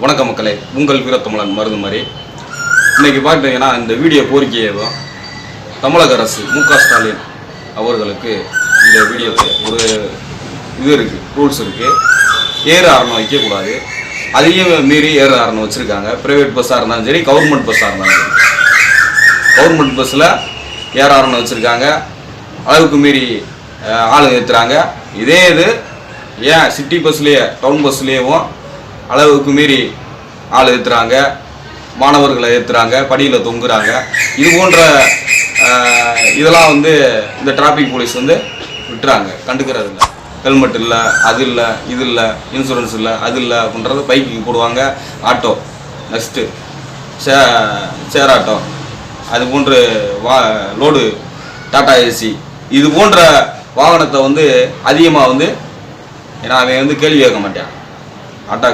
வணக்க மக்களே உங்கள் வீரத்தமிழன் மருந்து மாதிரி. இன்னைக்கு பார்த்தீங்கன்னா இந்த வீடியோ கோரிக்கையை தான் தமிழக அரசு மு க ஸ்டாலின் அவர்களுக்கு இந்த வீடியோக்கு ஒரு இது இருக்குது ரூல்ஸ் இருக்குது ஏற ஆரணம் வைக்கக்கூடாது. அதையும் மீறி ஏற ஆரணம் வச்சுருக்காங்க. ப்ரைவேட் பஸ்ஸாக இருந்தாலும் சரி கவர்மெண்ட் பஸ்ஸாக இருந்தாலும் சரி. கவர்மெண்ட் பஸ்ஸில் ஏற ஆரணம் வச்சுருக்காங்க. அளவுக்கு மீறி ஆளு ஏற்றுறாங்க இதே இது ஏன் சிட்டி பஸ்லேயே டவுன் பஸ்லேயும் அளவுக்கு மீறி ஆள் ஏற்றுறாங்க மாணவர்களை ஏற்றுறாங்க படியில் தொங்குறாங்க. இது போன்ற இதெல்லாம் வந்து இந்த டிராஃபிக் போலீஸ் வந்து விட்டுறாங்க. கண்டுக்கிறது இல்லை. ஹெல்மெட் இல்லை அது இல்லை இது இல்லை இன்சூரன்ஸ் இல்லை அது இல்லை அப்படின்றது பைக்கு போடுவாங்க. ஆட்டோ நெக்ஸ்ட்டு சே சேர் ஆட்டோ அது போன்று வா லோடு டாடா ஏசி இது போன்ற வாகனத்தை வந்து அதிகமாக வந்து ஏன்னா அவன் வந்து கேள்வி கேட்க மாட்டான். ஆட்டோ